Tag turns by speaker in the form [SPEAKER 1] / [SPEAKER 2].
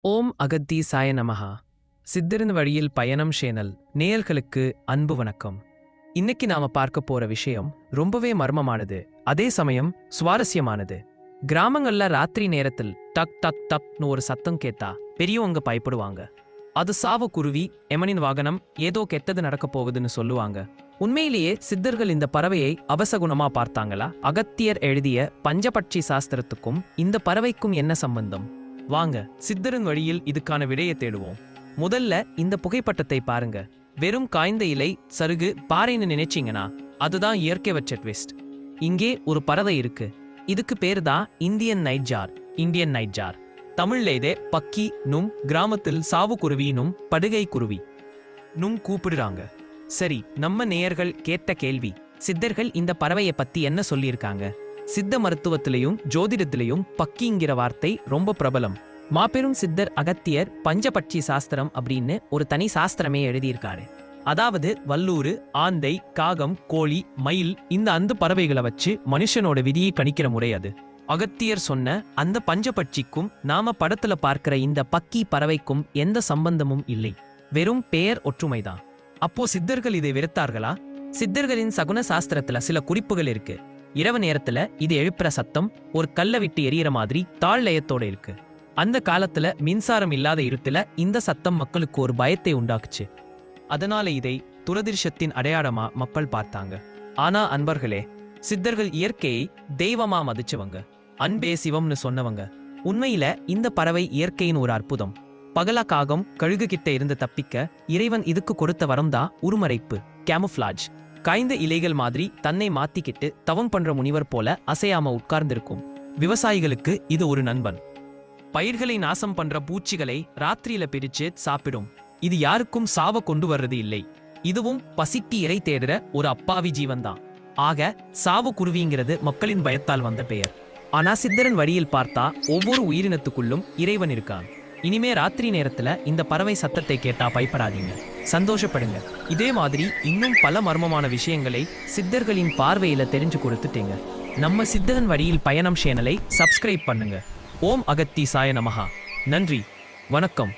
[SPEAKER 1] ஓம் அகத்தி சாய நமஹா. சித்தரின் வழியில் பயணம் சேனல் நேயர்களுக்கு அன்பு வணக்கம். இன்னைக்கு நாம பார்க்க போற விஷயம் ரொம்பவே மர்மமானது. அதே சமயம் சுவாரஸ்யமானது. கிராமங்கள்ல ராத்திரி நேரத்தில் டக் டக் டக்னு ஒரு சத்தம் கேட்டா பெரியவங்க பயப்படுவாங்க. அது சாவ குருவி எமனின் வாகனம் ஏதோ கெட்டது நடக்க போகுதுன்னு சொல்லுவாங்க. உண்மையிலேயே சித்தர்கள் இந்த பறவையை அவசகுணமா பார்த்தாங்களா? அகத்தியர் எழுதிய பஞ்சபட்சி சாஸ்திரத்துக்கும் இந்த பறவைக்கும் என்ன சம்பந்தம்? வாங்க சித்தரின் வழியில் இதுக்கான விடையை தேடுவோம். முதல்ல இந்த புகைப்பட்டத்தை பாருங்க. வெறும் காய்ந்த இலை சருகு பாறைன்னு நினைச்சீங்கன்னா அதுதான் இயற்கை வச்ச ட்விஸ்ட் இங்கே ஒரு பறவை இருக்கு. இதுக்கு பேர் தான் இந்தியன் நைட்ஜார் இந்தியன் நைட்ஜார் தமிழ்ல இதே பக்கி நும் கிராமத்தில் சாவு குருவியினும் படுகை குருவி. நும் கூப்பிடுறாங்க. சரி நம்ம நேயர்கள் கேட்ட கேள்வி சித்தர்கள் இந்த பறவையை பத்தி என்ன சொல்லியிருக்காங்க? சித்த மருத்துவத்திலையும் ஜோதிடத்திலையும் பக்கிங்கிற வார்த்தை ரொம்ப பிரபலம். மாபெரும் சித்தர் அகத்தியர் பஞ்சபட்சி சாஸ்திரம் அப்படின்னு ஒரு தனி சாஸ்திரமே எழுதியிருக்காரு. அதாவது வல்லூரு ஆந்தை காகம் கோழி மயில் இந்த அந்த பறவைகளை வச்சு மனுஷனோட விதியை கணிக்கிற முறை அது. அகத்தியர் சொன்ன அந்த பஞ்சபட்சிக்கும் நாம படத்துல பார்க்கிற இந்த பக்கி பறவைக்கும் எந்த சம்பந்தமும் இல்லை. வெறும் பெயர் ஒற்றுமைதான். அப்போ சித்தர்கள் இதை வெறுத்தார்களா? சித்தர்களின் சகுன சாஸ்திரத்துல சில குறிப்புகள் இருக்கு. இரவு நேரத்துல இது எழுப்புற சத்தம் ஒரு கல்ல விட்டு எரியற மாதிரி தாழ் லயத்தோட இருக்கு. அந்த காலத்துல மின்சாரம் இல்லாத இருட்டுல இந்த சத்தம் மக்களுக்கு ஒரு பயத்தை உண்டாக்குச்சு. அதனால இதை துரதிர்ஷத்தின் அடையாளமா மக்கள் பார்த்தாங்க. ஆனா அன்பர்களே சித்தர்கள் இயற்கையை தெய்வமா மதிச்சவங்க. அன்பே சிவம்னு சொன்னவங்க. உண்மையில இந்த பறவை இயற்கையின் ஒரு அற்புதம். பகலா காகம் கழுகு கிட்ட இருந்து தப்பிக்க இறைவன் இதுக்கு கொடுத்த வரம்தான் உருமறைப்பு கேமுஃப்ளாஜ் காய்ந்த இலைகள் மாதிரி தன்னை மாத்திக்கிட்டு தவம் பண்ற முனிவர் போல அசையாம உட்கார்ந்திருக்கும். விவசாயிகளுக்கு இது ஒரு நண்பன். பயிர்களை நாசம் பண்ற பூச்சிகளை ராத்திரியில பிரிச்சு சாப்பிடும். இது யாருக்கும் சாவ கொண்டு வர்றது இல்லை. இதுவும் பசிக்கு இறை தேடுற ஒரு அப்பாவி ஜீவன்தான். ஆக சாவு குருவிங்கிறது மக்களின் பயத்தால் வந்த பெயர். ஆனா சித்தரன் வழியில் பார்த்தா ஒவ்வொரு உயிரினத்துக்குள்ளும் இறைவன் இருக்கான். இனிமே ராத்திரி நேரத்துல இந்த பறவை சத்தத்தை கேட்டா பயப்படாதீங்க. சந்தோஷப்படுங்க. இதே மாதிரி இன்னும் பல மர்மமான விஷயங்களை சித்தர்களின் பார்வையில தெரிஞ்சு கொடுத்துட்டீங்க. நம்ம சித்தரன் வழியில் பயணம் சேனலை சப்ஸ்கிரைப் பண்ணுங்க. ஓம் அகத்தி சாய நமஹா. நன்றி. வணக்கம்.